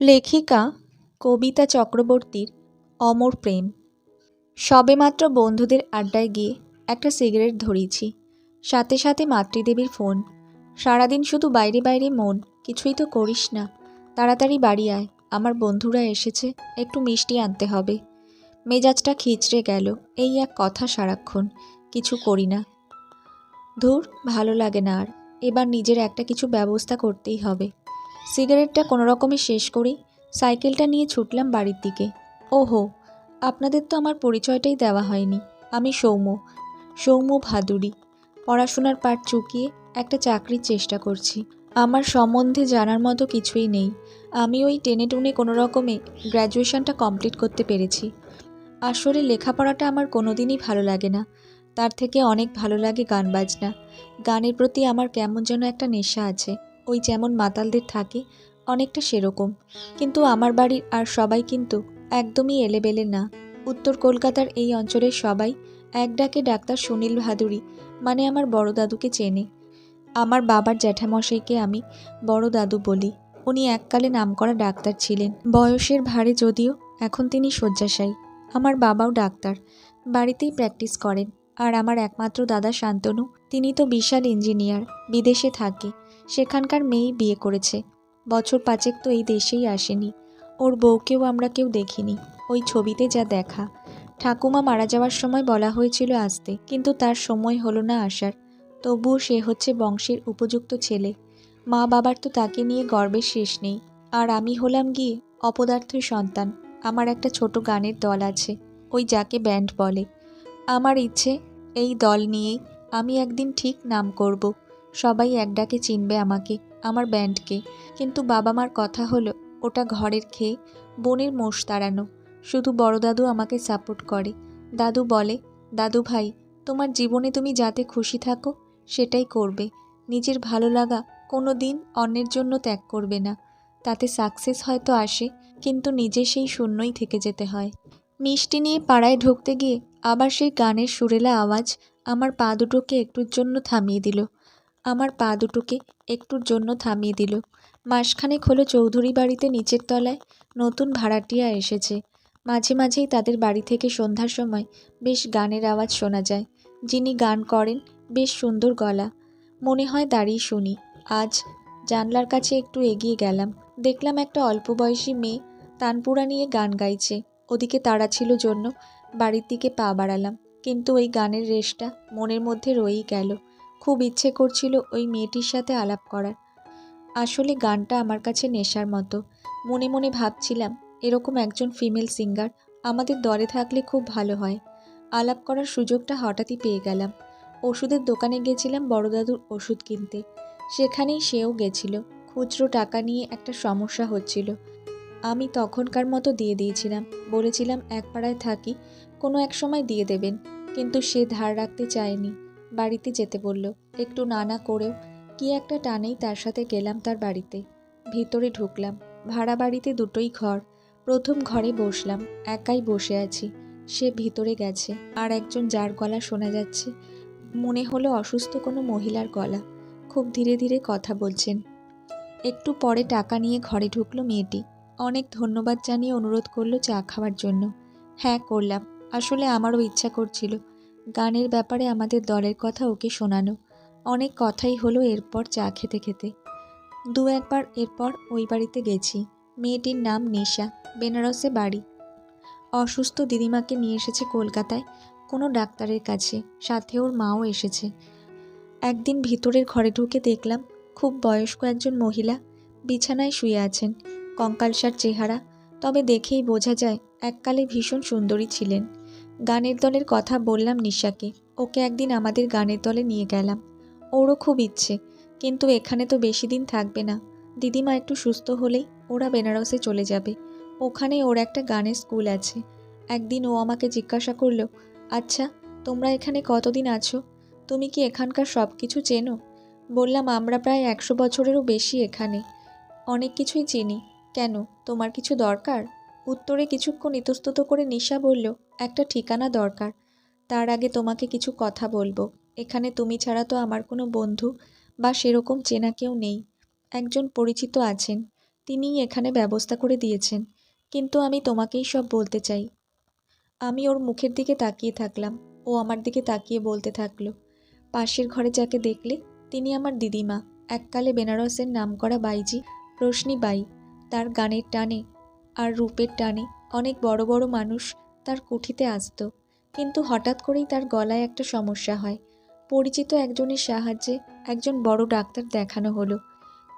লেখিকা কবিতা চক্রবর্তীর অমর প্রেম। সবেমাত্র বন্ধুদের আড্ডায় গিয়ে একটা সিগারেট ধরিয়েছি। সাথে সাথে মাতৃদেবীর ফোন। সারাদিন শুধু বাইরে বাইরে মন, কিছুই তো করিস না। তাড়াতাড়ি বাড়ি আয়, আমার বন্ধুরা এসেছে, একটু মিষ্টি আনতে হবে। মেজাজটা খিচড়ে গেল, এই এক কথা সারাক্ষণ, কিছু করি না। ধুর, ভালো লাগে না আর, এবার নিজের একটা কিছু ব্যবস্থা করতেই হবে। সিগারেটটা কোনো রকমে শেষ করি, সাইকেলটা নিয়ে ছুটলাম বাড়ির দিকে। ওহো, আপনাদের তো আমার পরিচয়টাই দেওয়া হয়নি। আমি সৌম্য সৌম্য ভাদুড়ি পড়াশোনার পাঠ চুকিয়ে একটা চাকরির চেষ্টা করছি। আমার সম্বন্ধে জানার মতো কিছুই নেই। আমি ওই টেনে টুনে কোনো রকমে গ্র্যাজুয়েশনটা কমপ্লিট করতে পেরেছি। আসলে লেখাপড়াটা আমার কোনোদিনই ভালো লাগে না। তার থেকে অনেক ভালো লাগে গান বাজনা। গানের প্রতি আমার কেমন যেন একটা নেশা আছে। ওই যেমন মাতালদের থাকে, অনেকটা সেরকম। কিন্তু আমার বাড়ির আর সবাই কিন্তু একদমই এলেবেলে না। উত্তর কলকাতার এই অঞ্চলের সবাই এক ডাকে ডাক্তার সুনীল ভাদুরী মানে আমার বড় দাদুকে চেনে। আমার বাবার জ্যাঠামশাইকে আমি বড় দাদু বলি। উনি এককালে নামকরা ডাক্তার ছিলেন। বয়সের ভারে যদিও এখন তিনি শয্যাশায়ী। আমার বাবাও ডাক্তার। বাড়িতেই প্র্যাকটিস করেন। আর আমার একমাত্র দাদা শান্তনু, তিনি তো বিশাল ইঞ্জিনিয়ার, বিদেশে থাকে। সেখানকার মেয়েই বিয়ে করেছে। বছর পাঁচেক তো এই দেশেই আসেনি। ওর বউকেও আমরা কেউ দেখিনি। ওই ছবিতে যা দেখা। ঠাকুমা মারা যাওয়ার সময় বলা হয়েছিল আসতে, কিন্তু তার সময় হলো না আসার। তবুও সে হচ্ছে বংশের উপযুক্ত ছেলে। মা বাবার তো তাকে নিয়ে গর্বের শেষ নেই। আর আমি হলাম গিয়ে অপদার্থের সন্তান। আমার একটা ছোট গানের দল আছে, ওই যাকে ব্যান্ড বলে। আমার ইচ্ছে, এই দল নিয়েই আমি একদিন ঠিক নাম করব। সবাই এক ডাকে চিনবে আমাকে, আমার ব্যান্ডকে কিন্তু বাবা মার কথা হলো, ওটা ঘরের খেয়ে বোনের মোষ তাড়ানো। শুধু বড় দাদু আমাকে সাপোর্ট করে। দাদু বলে, দাদু ভাই, তোমার জীবনে তুমি যাতে খুশি থাকো, সেটাই করবে। নিজের ভালো লাগা কোনো দিন অন্যের জন্য ত্যাগ করবে না। তাতে সাকসেস হয়তো আসে, কিন্তু নিজে সেই শূন্যই থেকে যেতে হয়। মিষ্টি নিয়ে পাড়ায় ঢুকতে গিয়ে আবার সেই গানের সুরেলা আওয়াজ আমার পা দুটোকে একটুর জন্য থামিয়ে দিল। আমার পা দুটোকে একটুর জন্য থামিয়ে দিল। মাসখানেক হলো চৌধুরী বাড়িতে নিচের তলায় নতুন ভাড়াটিয়া এসেছে। মাঝে মাঝেই তাদের বাড়ি থেকে সন্ধ্যার সময় বেশ গানের আওয়াজ শোনা যায়। যিনি গান করেন, বেশ সুন্দর গলা। মনে হয় দাঁড়িয়ে শুনি। আজ জানলার কাছে একটু এগিয়ে গেলাম। দেখলাম একটা অল্প বয়সী মেয়ে তানপুরা নিয়ে গান গাইছে। ওদিকে তাড়া ছিল জন্য বাড়ির দিকে পা বাড়ালাম। কিন্তু ওই গানের রেশটা মনের মধ্যে রয়েই গেল। খুব ইচ্ছে করছিল ওই মেয়েটির সাথে আলাপ করার। আসলে গানটা আমার কাছে নেশার মতো। মনে মনে ভাবছিলাম, এরকম একজন ফিমেল সিঙ্গার আমাদের দরে থাকলে খুব ভালো হয়। আলাপ করার সুযোগটা হঠাৎই পেয়ে গেলাম। ওষুধের দোকানে গেছিলাম বড়দাদুর ওষুধ কিনতে। সেখানেই সেও গেছিল। খুচরো টাকা নিয়ে একটা সমস্যা হচ্ছিল। আমি তখনকার মতো দিয়ে দিয়েছিলাম। বলেছিলাম এক পাড়ায় থাকি, কোনো এক সময় দিয়ে দেবেন। কিন্তু সে ধার রাখতে চায়নি। বাড়িতে যেতে বলল। একটু নানা করেও কি একটা টানেই তার সাথে গেলাম তার বাড়িতে। ভিতরে ঢুকলাম। ভাড়া বাড়িতে দুটোই ঘর। প্রথম ঘরে বসলাম। একাই বসে আছি। সে ভিতরে গেছে। আর একজন যার গলা শোনা যাচ্ছে। মনে হলো অসুস্থ কোনো মহিলার গলা। খুব ধীরে ধীরে কথা বলছেন। একটু পরে টাকা নিয়ে ঘরে ঢুকলো মেয়েটি। অনেক ধন্যবাদ জানিয়ে অনুরোধ করল চা খাওয়ার জন্য। হ্যাঁ করলাম। আসলে আমারও ইচ্ছা করছিল। গানের ব্যাপারে আমাদের দলের কথা ওকে শোনানো। অনেক কথাই হলো এরপর চা খেতে খেতে। দু একবার এরপর ওই বাড়িতে গেছি। মেয়েটির নাম নেশা, বেনারসে বাড়ি। অসুস্থ দিদিমাকে নিয়ে এসেছে কলকাতায়, কোনো ডাক্তারের কাছে। সাথে ওর মাও এসেছে। একদিন ভিতরের ঘরে ঢুকে দেখলাম, খুব বয়স্ক একজন মহিলা বিছানায় শুয়ে আছেন। কঙ্কালসার চেহারা, তবে দেখেই বোঝা যায়, এককালে ভীষণ সুন্দরী ছিলেন। গানের দলের কথা বললাম নিশাকে। ওকে একদিন আমাদের গানের দলে নিয়ে গেলাম। ওরও খুব ইচ্ছে, কিন্তু এখানে তো বেশি দিন থাকবে না। দিদিমা একটু সুস্থ হলেই ওরা বেনারসে চলে যাবে। ওখানে ওর একটা গানের স্কুল আছে। একদিন ও আমাকে জিজ্ঞাসা করল আচ্ছা তোমরা এখানে কতদিন আছো? তুমি কি এখানকার সব কিছু চেনো? বললাম, আমরা প্রায় একশো বছরেরও বেশি এখানে। অনেক কিছুই চিনি। কেন, তোমার কিছু দরকার? উত্তরে কিছুক্ষণ ইতস্তত করে নিশা বলল একটা ঠিকানা দরকার। তার আগে তোমাকে কিছু কথা বলব। এখানে তুমি ছাড়া তো আমার কোনো বন্ধু বা সেরকম চেনা কেউ নেই। একজন পরিচিত আছেন। তিনিই এখানে ব্যবস্থা করে দিয়েছেন। কিন্তু আমি তোমাকেই সব বলতে চাই। আমি ওর মুখের দিকে তাকিয়ে থাকলাম। ও আমার দিকে তাকিয়ে বলতে থাকল, পাশের ঘরে যাকে দেখলে তিনি আমার দিদিমা। এককালে বেনারসের নামকরা বাইজি রোশনি বাই। তার গানের টানে আর রূপের টানে অনেক বড় বড় মানুষ তার কুঠিতে আসতো। কিন্তু হঠাৎ করেই তার গলায় একটা সমস্যা হয়। পরিচিত একজনের সাহায্যে একজন বড় ডাক্তার দেখানো হলো।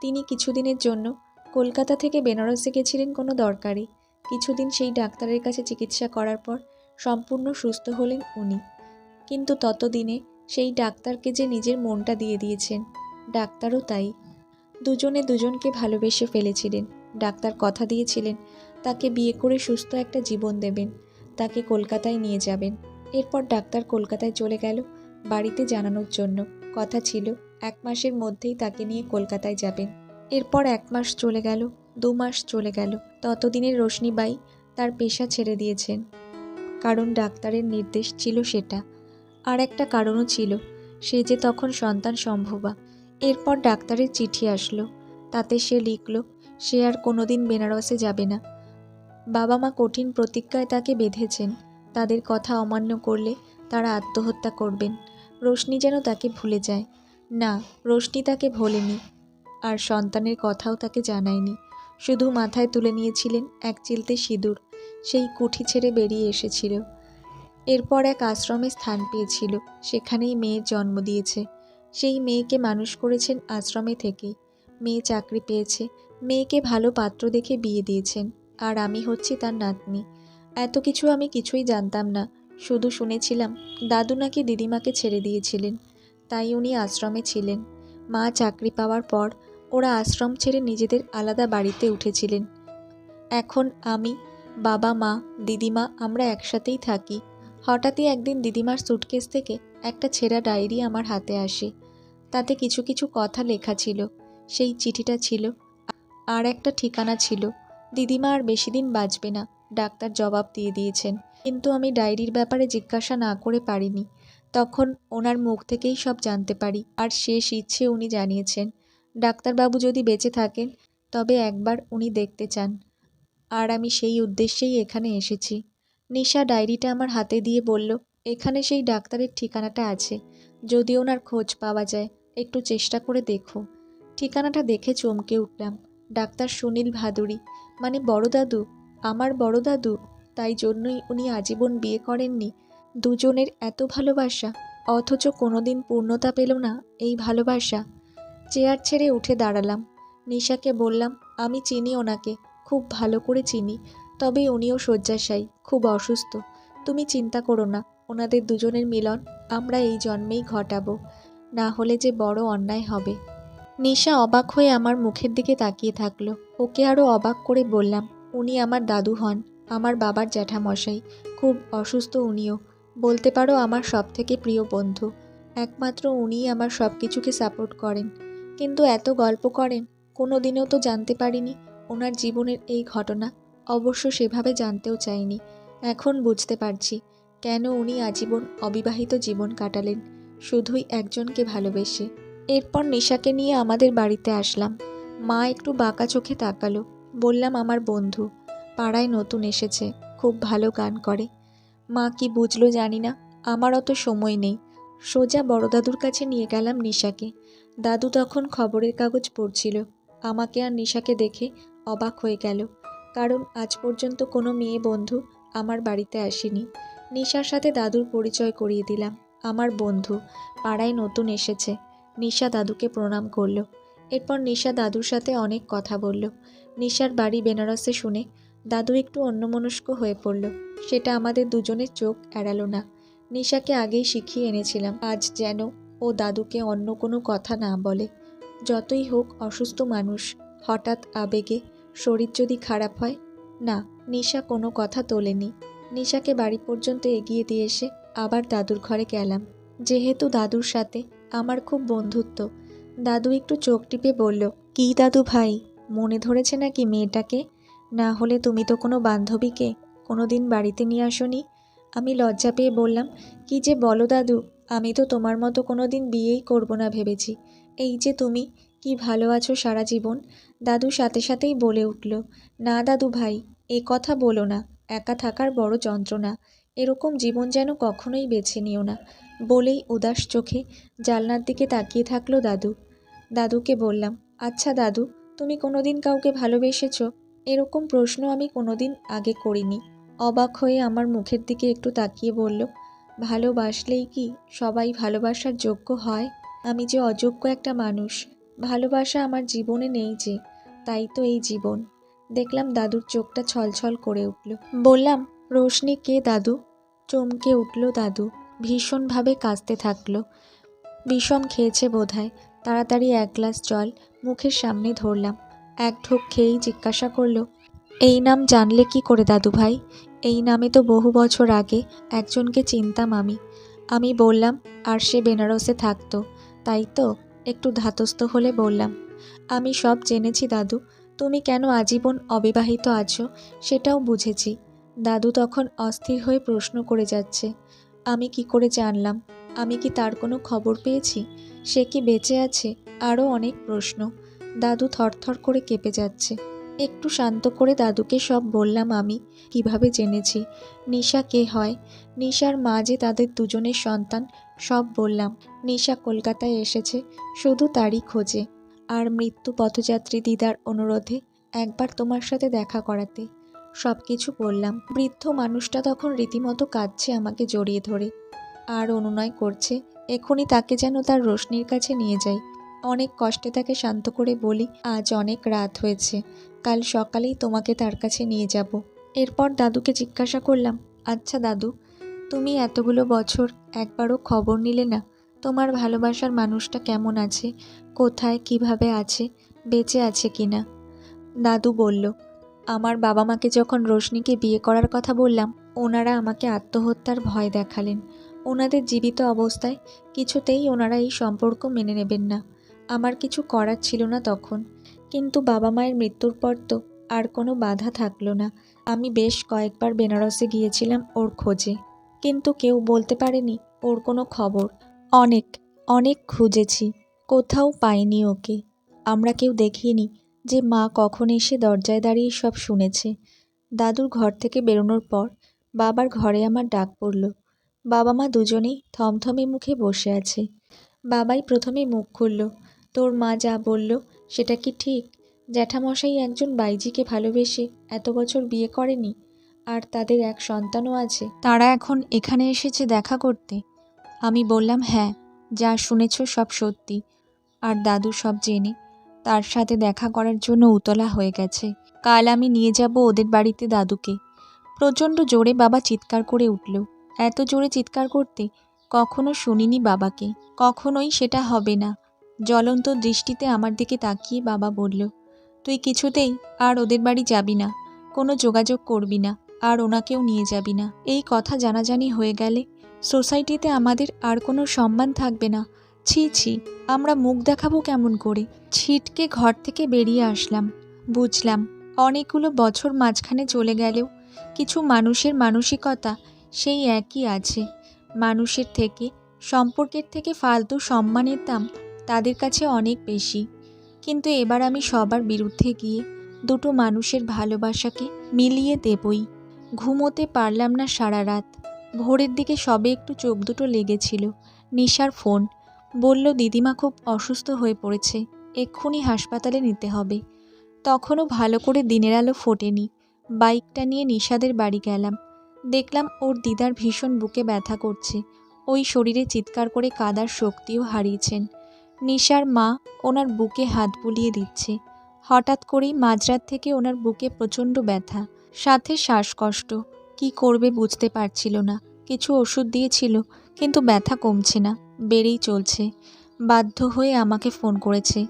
তিনি কিছুদিনের জন্য কলকাতা থেকে বেনারসে গেছিলেন কোনো দরকারে। কিছুদিন সেই ডাক্তারের কাছে চিকিৎসা করার পর সম্পূর্ণ সুস্থ হলেন উনি। কিন্তু ততদিনে সেই ডাক্তারকে যে নিজের মনটা দিয়ে দিয়েছেন, ডাক্তারও তাই। দুজনে দুজনকে ভালোবেসে ফেলেছিলেন। ডাক্তার কথা দিয়েছিলেন, তাকে বিয়ে করে সুস্থ একটা জীবন দেবেন। তাকে কলকাতায় নিয়ে যাবেন। এরপর ডাক্তার কলকাতায় চলে গেল বাড়িতে জানানোর জন্য। কথা ছিল, এক মাসের মধ্যেই তাকে নিয়ে কলকাতায় যাবেন। এরপর এক মাস চলে গেল, দু মাস চলে গেল। ততদিনের রোশনিবাই তার পেশা ছেড়ে দিয়েছেন। কারণ ডাক্তারের নির্দেশ ছিল সেটা। আর একটা কারণও ছিল, সে যে তখন সন্তান সম্ভবা। এরপর ডাক্তারের চিঠি আসলো। তাতে সে লিখল, সে আর কোনোদিন বেনারসে যাবে না। বাবা মা কঠিন প্রতিজ্ঞায় তাকে বেঁধেছেন। তাদের কথা অমান্য করলে তারা আত্মহত্যা করবেন। রোশনি যেন তাকে ভুলে যায়। না, রোশনি তাকে ভোলেনি। আর সন্তানের কথাও তাকে জানায়নি। শুধু মাথায় তুলে নিয়েছিলেন এক চিলতে সিঁদুর। সেই কুঠি ছেড়ে বেরিয়ে এসেছিল। এরপর এক আশ্রমে স্থান পেয়েছিল। সেখানেই মেয়ের জন্ম দিয়েছে। সেই মেয়েকে মানুষ করেছেন আশ্রমে থেকেই। মেয়ে চাকরি পেয়েছে। মেয়েকে ভালো পাত্র দেখে বিয়ে দিয়েছেন। আর আমি হচ্ছি তার নাতনি। এত কিছু আমি কিছুই জানতাম না। শুধু শুনেছিলাম, দাদু নাকি দিদিমাকে ছেড়ে দিয়েছিলেন। তাই উনি আশ্রমে ছিলেন। মা চাকরি পাওয়ার পর ওরা আশ্রম ছেড়ে নিজেদের আলাদা বাড়িতে উঠেছিলেন। এখন আমি, বাবা মা, দিদিমা আমরা একসাথেই থাকি। হঠাৎই একদিন দিদিমার সুটকেস থেকে একটা ছেঁড়া ডায়েরি আমার হাতে আসে। তাতে কিছু কিছু কথা লেখা ছিল। সেই চিঠিটা ছিল, আর একটা ঠিকানা ছিল। দিদিমা আর বেশি দিন বাঁচবে না, ডাক্তার জবাব দিয়ে দিয়েছেন। কিন্তু আমি ডায়েরির ব্যাপারে জিজ্ঞাসা না করে পারিনি। তখন ওনার মুখ থেকেই সব জানতে পারি, আর শেষ ইচ্ছে উনি জানিয়েছেন। ডাক্তারবাবু যদি বেঁচে থাকেন, তবে একবার উনি দেখতে চান। আর আমি সেই উদ্দেশ্যেই এখানে এসেছি। নিশা ডায়েরিটা আমার হাতে দিয়ে বলল, এখানে সেই ডাক্তারের ঠিকানাটা আছে। যদি ওনার খোঁজ পাওয়া যায়, একটু চেষ্টা করে দেখো। ঠিকানাটা দেখে চমকে উঠলাম। ডাক্তার সুনীল ভাদুরী মানে বড় দাদু? আমার বড় দাদু? তাই জন্যই উনি আজীবন বিয়ে করেননি। দুজনের এত ভালোবাসা, অথচ কোনোদিন পূর্ণতা পেল না এই ভালোবাসা। চেয়ার ছেড়ে উঠে দাঁড়ালাম। নিশাকে বললাম, আমি চিনি ওনাকে, খুব ভালো করে চিনি। তবে উনিও শয্যাশায়ী, খুব অসুস্থ। তুমি চিন্তা করো না, ওনাদের দুজনের মিলন, আমরা এই জন্মেই ঘটাবো। না হলে যে বড় অন্যায় হবে। নিশা অবাক হয়ে আমার মুখের দিকে তাকিয়ে থাকল। ওকে আরও অবাক করে বললাম, উনি আমার দাদু হন, আমার বাবার জ্যাঠামশাই, খুব অসুস্থ উনিও। বলতে পারো আমার সব থেকে প্রিয় বন্ধু। একমাত্র উনিই আমার সব কিছুকে সাপোর্ট করেন। কিন্তু এত গল্প করেন কোনো দিনেও তো জানতে পারিনি ওনার জীবনের এই ঘটনা। অবশ্য সেভাবে জানতেও চাইনি। এখন বুঝতে পারছি কেন উনি আজীবন অবিবাহিত জীবন কাটালেন। শুধুই একজনকে ভালোবেসে। এরপর নিশাকে নিয়ে আমাদের বাড়িতে আসলাম। মা একটু বাঁকা চোখে তাকালো। বললাম, আমার বন্ধু, পাড়ায় নতুন এসেছে, খুব ভালো গান করে। মা কি বুঝলো জানি না, আমার অত সময় নেই। সোজা বড় দাদুর কাছে নিয়ে গেলাম নিশাকে। দাদু তখন খবরের কাগজ পড়ছিল। আমাকে আর নিশাকে দেখে অবাক হয়ে গেল। কারণ আজ পর্যন্ত কোনো মেয়ে বন্ধু আমার বাড়িতে আসেনি। নিশার সাথে দাদুর পরিচয় করিয়ে দিলাম। আমার বন্ধু, পাড়ায় নতুন এসেছে। নিশা দাদুকে প্রণাম করল। এরপর নিশা দাদুর সাথে অনেক কথা বলল। নিশার বাড়ি বেনারসে শুনে দাদু একটু অন্যমনস্ক হয়ে পড়ল। সেটা আমাদের দুজনের চোখ এড়ালো না। নিশাকে আগেই শিখিয়ে এনেছিলাম, আজ যেন ও দাদুকে অন্য কোনো কথা না বলে। যতই হোক অসুস্থ মানুষ, হঠাৎ আবেগে শরীর যদি খারাপ হয়, না, নিশা কোনো কথা তোলেনি। নিশাকে বাড়ি পর্যন্ত এগিয়ে দিয়ে এসে আবার দাদুর ঘরে গেলাম। যেহেতু দাদুর সাথে আমার খুব বন্ধুত্ব। দাদু একটু চোখ টিপে বলল, কী দাদু ভাই? মনে ধরেছে নাকি মেয়েটাকে? না হলে তুমি তো কোনো বান্ধবীকে কোনো দিন বাড়িতে নিয়ে আসনি? আমি লজ্জা পেয়ে বললাম, কি যে বলো দাদু, আমি তো তোমার মতো কোনো দিন বিয়েই করব না ভেবেছি। এই যে তুমি, কি ভালো আছো সারা জীবন? দাদু সাথে সাথেই বলে উঠল, না দাদু ভাই, এ কথা বলো না, একা থাকার বড় যন্ত্রণা। এরকম জীবন যেন কখনোই বেছে নিও না। বলেই উদাস চোখে জানলার দিকে তাকিয়ে থাকল দাদু। দাদুকে বললাম আচ্ছা দাদু, তুমি কোনোদিন কাউকে ভালোবেসেছ? এরকম প্রশ্ন আমি কোনোদিন আগে করিনি। অবাক হয়ে আমার মুখের দিকে একটু তাকিয়ে বলল, ভালোবাসলেই কি সবাই ভালোবাসার যোগ্য হয়? আমি যে অযোগ্য একটা মানুষ, ভালোবাসা আমার জীবনে নেই যে, তাই তো এই জীবন। দেখলাম দাদুর চোখটা ছলছল করে উঠল। বললাম রোশনি কে দাদু? চমকে উঠল দাদু, ভীষণভাবে কাঁদতে থাকল। বিষম খেয়েছে বোধহয়। তাড়াতাড়ি এক গ্লাস জল মুখের সামনে ধরলাম। এক ঢোক খেয়েই জিজ্ঞাসা করল, এই নাম জানলে কি করে দাদু ভাই? এই নামে তো বহু বছর আগে একজনকে চিনতাম আমি। আমি বললাম, আর সে বেনারসে থাকতো। তাই তো, একটু ধাতস্থ হলে বললাম, আমি সব জেনেছি দাদু। তুমি কেন আজীবন অবিবাহিত আছো, সেটাও বুঝেছি। দাদু তখন অস্থির হয়ে প্রশ্ন করে যাচ্ছে, আমি কি করে জানলাম? আমি কি তার কোনো খবর পেয়েছি? সে কি বেঁচে আছে? আরও অনেক প্রশ্ন। দাদু থরথর করে কেঁপে যাচ্ছে। একটু শান্ত করে দাদুকে সব বললাম আমি, কীভাবে জেনেছি? নিশা কে হয়? নিশার মা যে তাদের দুজনের সন্তান, সব বললাম। নিশা কলকাতায় এসেছে, শুধু তারই খোঁজে। আর মৃত্যু পথযাত্রী দিদার অনুরোধে একবার তোমার সাথে দেখা করাতে। সব কিছু বললাম। বৃদ্ধ মানুষটা তখন রীতিমতো কাঁদছে আমাকে জড়িয়ে ধরে। আর অনুনয় করছে, এখনই তাকে যেন তার রোশনির কাছে নিয়ে যাই। অনেক কষ্টে তাকে শান্ত করে বলি, আজ অনেক রাত হয়েছে, কাল সকালেই তোমাকে তার কাছে নিয়ে যাব। এরপর দাদুকে জিজ্ঞাসা করলাম আচ্ছা দাদু, তুমি এতগুলো বছর একবারও খবর নিলে না? তোমার ভালোবাসার মানুষটা কেমন আছে? কোথায়, কীভাবে আছে? বেঁচে আছে কিনা? দাদু বলল আমার বাবা মাকে যখন রোশনিকে বিয়ে করার কথা বললাম, ওনারা আমাকে আত্মহত্যার ভয় দেখালেন। ওনাদের জীবিত অবস্থায় কিছুতেই ওনারা এই সম্পর্ক মেনে নেবেন না। আমার কিছু করার ছিল না তখন। কিন্তু বাবা মায়ের মৃত্যুর পর তো আর কোনো বাধা থাকল না। আমি বেশ কয়েকবার বেনারসে গিয়েছিলাম ওর খোঁজে। কিন্তু কেউ বলতে পারেনি ওর কোনো খবর। অনেক অনেক খুঁজেছি। কোথাও পাইনি ওকে। আমরা কেউ দেখিনি। যে মা কখন এসে দরজায় দাঁড়িয়ে সব শুনেছে। দাদুর ঘর থেকে বেরোনোর পর বাবার ঘরে আমার ডাক পড়ল। বাবা মা দুজনেই থমথমে মুখে বসে আছে। বাবাই প্রথমে মুখ খুলল, তোর মা যা বলল সেটা কি ঠিক? জ্যাঠামশাই একজন বাইজিকে ভালোবেসে এত বছর বিয়ে করেনি আর তাদের এক সন্তানও আছে। তারা এখন এখানে এসেছে দেখা করতে। আমি বললাম হ্যাঁ যা শুনেছ সব সত্যি। আর দাদু সব জেনে তার সাথে দেখা করার জন্য উতলা হয়ে গেছে। কাল আমি নিয়ে যাব ওদের বাড়িতে দাদুকে। প্রচণ্ড জোরে বাবা চিৎকার করে উঠল। এত জোরে চিৎকার করতে কখনো শুনিনি বাবাকে। কখনোই সেটা হবে না। জ্বলন্ত দৃষ্টিতে আমার দিকে তাকিয়ে বাবা বলল, তুই কিছুতেই আর ওদের বাড়ি যাবি না। কোনো যোগাযোগ করবি না। আর ওনাকেও নিয়ে যাবি না। এই কথা জানাজানি হয়ে গেলে সোসাইটিতে আমাদের আর কোনো সম্মান থাকবে না। ছি ছি, আমরা মুখ দেখাবো কেমন করে? ছিটকে ঘর থেকে বেরিয়ে আসলাম। বুঝলাম, অনেকগুলো বছর মাঝখানে চলে গেলেও কিছু মানুষের মানসিকতা সেই একই আছে। মানুষের থেকে, সম্পর্কের থেকে ফালতু সম্মানের দাম তাদের কাছে অনেক বেশি। কিন্তু এবার আমি সবার বিরুদ্ধে গিয়ে দুটো মানুষের ভালোবাসাকে মিলিয়ে দেবই। ঘুমোতে পারলাম না সারা রাত। ভোরের দিকে সবে একটু চোখ দুটো লেগেছিল, নিশার ফোন। বলল, দিদিমা খুব অসুস্থ হয়ে পড়েছে, এক্ষুনি হাসপাতালে নিতে হবে। তখনও ভালো করে দিনের আলো ফোটেনি। বাইকটা নিয়ে নিশাদের বাড়ি গেলাম। দেখলাম ওর দিদার ভীষণ বুকে ব্যথা করছে। ওই শরীরে চিৎকার করে কাদার শক্তিও হারিয়েছেন। নিশার মা ওনার বুকে হাত বুলিয়ে দিচ্ছে। হঠাৎ করেই মাঝরাত থেকে ওনার বুকে প্রচণ্ড ব্যথা, সাথে শ্বাসকষ্ট। কি করবে বুঝতে পারছিল না। কিছু ওষুধ দিয়েছিল, কিন্তু ব্যথা কমছে না। বেড়েই চলছে। বাধ্য হয়ে আমাকে ফোন করেছে।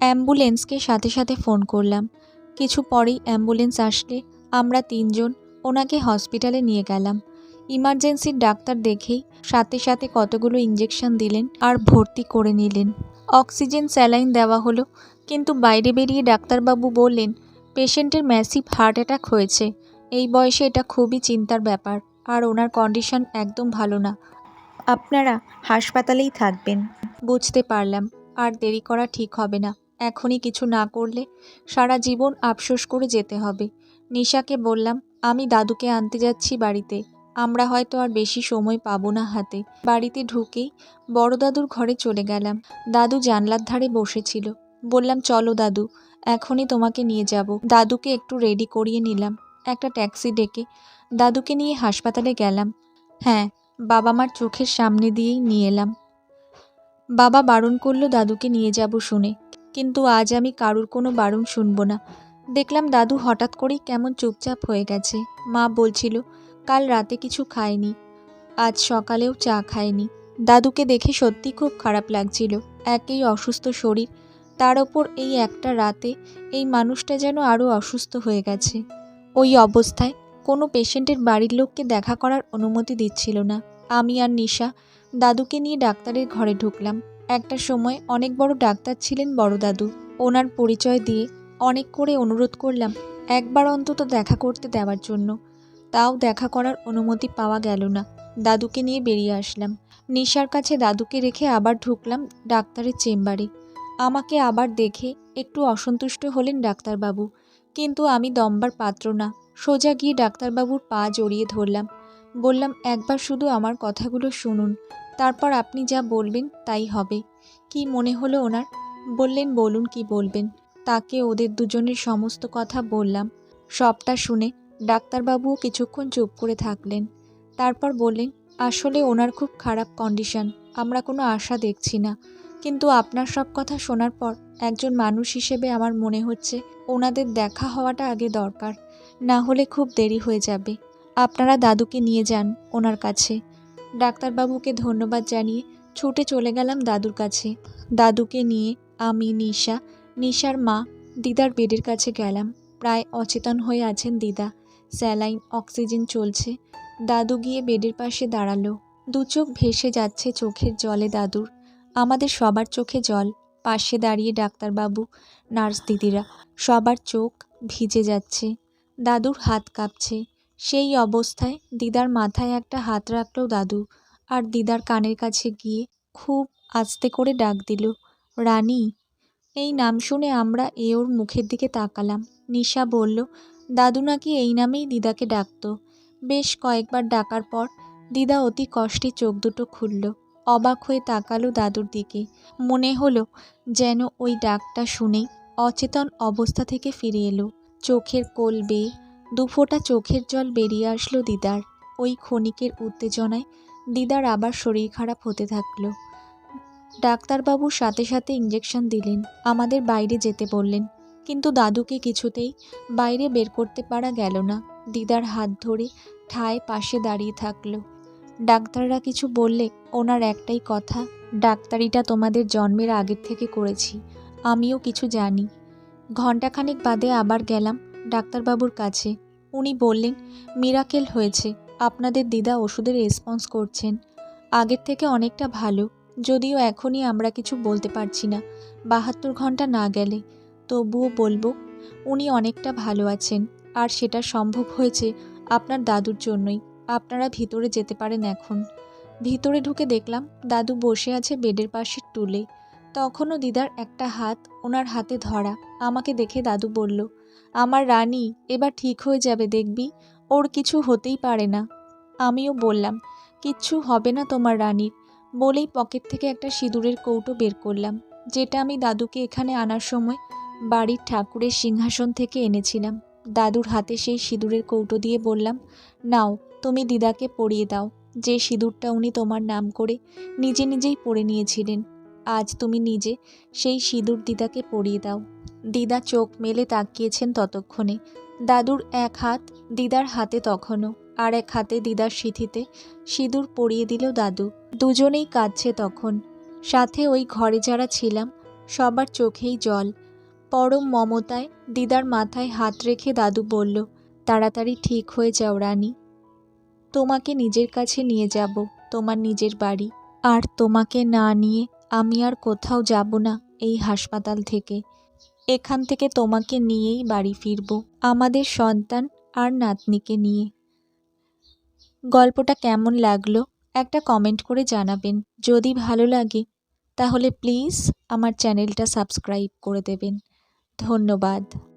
অ্যাম্বুলেন্সকে সাথে সাথে ফোন করলাম। কিছু পরেই অ্যাম্বুলেন্স আসলে আমরা তিনজন ওনাকে হসপিটালে নিয়ে গেলাম। ইমার্জেন্সির ডাক্তার দেখেই সাথে সাথে কতগুলো ইঞ্জেকশন দিলেন আর ভর্তি করে নিলেন। অক্সিজেন স্যালাইন দেওয়া হলো, কিন্তু বাইরে বেরিয়ে ডাক্তারবাবু বললেন, পেশেন্টের ম্যাসিভ হার্ট অ্যাটাক হয়েছে। এই বয়সে এটা খুবই চিন্তার ব্যাপার, আর ওনার কন্ডিশন একদম ভালো না। আপনারা হাসপাতালেই থাকবেন। বুঝতে পারলাম, আর দেরি করা ঠিক হবে না। এখনই কিছু না করলে সারা জীবন আফসোস করে যেতে হবে। নিশাকে বললাম, আমি দাদুকে আনতে যাচ্ছি বাড়িতে। আমরা হয়তো আর বেশি সময় পাবো না হাতে। বাড়িতে ঢুকেই বড় দাদুর ঘরে চলে গেলাম। দাদু জানলার ধারে বসেছিল। বললাম, চলো দাদু, এখনই তোমাকে নিয়ে যাব। দাদুকে একটু রেডি করিয়ে নিলাম। একটা ট্যাক্সি ডেকে দাদুকে নিয়ে হাসপাতালে গেলাম। হ্যাঁ বাবা মার চোখের সামনে দিয়েই নিয়ে এলাম। বাবা বারণ করল দাদুকে নিয়ে যাব শুনে, কিন্তু আজ আমি কারুর কোনো বারণ শুনব না। দেখলাম দাদু হঠাৎ করেই কেমন চুপচাপ হয়ে গেছে। মা বলছিল, কাল রাতে কিছু খায়নি, আজ সকালেও চা খায়নি। দাদুকে দেখে সত্যি খুব খারাপ লাগছিল, একেই অসুস্থ শরীর। তার ওপর এই একটা রাতে এই মানুষটা যেন আরও অসুস্থ হয়ে গেছে। ওই অবস্থায় কোনো পেশেন্টের বাড়ির লোককে দেখা করার অনুমতি দিচ্ছিল না। আমি আর নিশা। দাদুকে নিয়ে ডাক্তারের ঘরে ঢুকলাম। একটা সময় অনেক বড় ডাক্তার ছিলেন বড় দাদু। ওনার পরিচয় দিয়ে অনেক করে অনুরোধ করলাম একবার অন্তত দেখা করতে দেওয়ার জন্য। তাও দেখা করার অনুমতি পাওয়া গেল না। দাদুকে নিয়ে বেরিয়ে আসলাম। নিশার কাছে দাদুকে রেখে আবার ঢুকলাম ডাক্তারের চেম্বারে। আমাকে আবার দেখে একটু অসন্তুষ্ট হলেন ডাক্তারবাবু। কিন্তু আমি দম্বার পাত্র না। সোজা গিয়ে ডাক্তারবাবুর পা জড়িয়ে ধরলাম। বললাম, একবার শুধু আমার কথাগুলো শুনুন। তারপর আপনি যা বলবেন তাই হবে। কি মনে হলো ওনার? বললেন, বলুন কি বলবেন? তাকে ওদের দুজনের সমস্ত কথা বললাম। সবটা শুনে ডাক্তারবাবুও কিছুক্ষণ চুপ করে থাকলেন। তারপর বললেন, আসলে ওনার খুব খারাপ কন্ডিশন আমরা কোনো আশা দেখছি না। কিন্তু আপনার সব কথা শোনার পর একজন মানুষ হিসেবে আমার মনে হচ্ছে ওনাদের দেখা হওয়াটা আগে দরকার। না হলে খুব দেরি হয়ে যাবে। আপনারা দাদুকে নিয়ে যান ওনার কাছে। ডাক্তারবাবুকে ধন্যবাদ জানিয়ে ছুটে চলে গেলাম দাদুর কাছে। দাদুকে নিয়ে আমি, নিশা, নিশার মা, দিদার বেডের কাছে গেলাম। প্রায় অচেতন হয়ে আছেন দিদা। স্যালাইন, অক্সিজেন চলছে। দাদু গিয়ে বেডের পাশে দাঁড়াল। দু চোখ ভেসে যাচ্ছে চোখের জলে দাদুর। আমাদের সবার চোখে জল। পাশে দাঁড়িয়ে ডাক্তারবাবু, নার্স দিদিরা, সবার চোখ ভিজে যাচ্ছে। দাদুর হাত কাঁপছে। সেই অবস্থায় দিদার মাথায় একটা হাত রাখল দাদু আর দিদার কানের কাছে গিয়ে খুব আস্তে করে ডাক দিল, রানী। এই নাম শুনে আমরা এ ওর মুখের দিকে তাকালাম। নিশা বলল, দাদু নাকি এই নামেই দিদাকে ডাকতো। বেশ কয়েকবার ডাকার পর দিদা অতি কষ্টে চোখ দুটো খুলল, অবাক হয়ে তাকালো দাদুর দিকে। মনে হলো যেন ওই ডাকটা শুনেই অচেতন অবস্থা থেকে ফিরে এলো। চোখের কোল বেয়ে দুফোঁটা চোখের জল বেরিয়ে আসলো দিদার। ওই ক্ষণিকের উত্তেজনায় দিদার আবার শরীর খারাপ হতে থাকল। ডাক্তারবাবু সাথে সাথে ইঞ্জেকশন দিলেন, আমাদের বাইরে যেতে বললেন। কিন্তু দাদুকে কিছুতেই বাইরে বের করতে পারা গেল না। দিদার হাত ধরে ঠায় পাশে দাঁড়িয়ে থাকল। ডাক্তাররা কিছু বললে ওনার একটাই কথা, ডাক্তারিটা তোমাদের জন্মের আগের থেকে করেছি। আমিও কিছু জানি। ঘণ্টাখানেক বাদে আবার গেলাম ডাক্তারবাবুর কাছে। উনি বললেন, মিরাকেল হয়েছে। আপনাদের দিদা ওষুধের রেসপন্স করছেন। আগের থেকে অনেকটা ভালো। যদিও এখনই আমরা কিছু বলতে পারছি না। বাহাত্তর ঘণ্টা না গেলে। তবুও বলব, উনি অনেকটা ভালো আছেন। আর সেটা সম্ভব হয়েছে আপনার দাদুর জন্যই। আপনারা ভিতরে যেতে পারেন এখন। ভিতরে ঢুকে দেখলাম, দাদু বসে আছে বেডের পাশের টুলে। তখনও দিদার একটা হাত ওনার হাতে ধরা। আমাকে দেখে দাদু বলল আমার রানী, এবার ঠিক হয়ে যাবে দেখবি। ওর কিছু হতেই পারে না। আমিও বললাম, কিচ্ছু হবে না তোমার রানীর। বলেই পকেট থেকে একটা সিঁদুরের কৌটো বের করলাম, যেটা আমি দাদুকে এখানে আনার সময় বাড়ির ঠাকুরের সিংহাসন থেকে এনেছিলাম। দাদুর হাতে সেই সিঁদুরের কৌটো দিয়ে বললাম, নাও, তুমি দিদাকে পরিয়ে দাও। যে সিঁদুরটা উনি তোমার নাম করে নিজে নিজেই পরে নিয়েছিলেন, আজ তুমি নিজে সেই সিঁদুর দিদাকে পরিয়ে দাও। দিদা চোখ মেলে তাকিয়েছেন ততক্ষণে। দাদুর এক হাত দিদার হাতে তখনও আর এক হাতে দিদার সিঁথিতে। সিঁদুর পরিয়ে দিল দাদু। দুজনেই কাঁদছে তখন। সাথে ওই ঘরে যারা ছিলাম, সবার চোখেই জল। পরম মমতায় দিদার মাথায় হাত রেখে দাদু বলল, তাড়াতাড়ি ঠিক হয়ে যাও রানী। তোমাকে নিজের কাছে নিয়ে যাব, তোমার নিজের বাড়ি। আর তোমাকে না নিয়ে আমি আর কোথাও যাব না এই হাসপাতাল থেকে। এখান থেকে তোমাকে নিয়েই বাড়ি ফিরব, আমাদের সন্তান আর নাতনিকে নিয়ে। গল্পটা কেমন লাগল, একটা কমেন্ট করে জানাবেন। যদি ভালো লাগে, তাহলে প্লিজ আমার চ্যানেলটা সাবস্ক্রাইব করে দেবেন। ধন্যবাদ।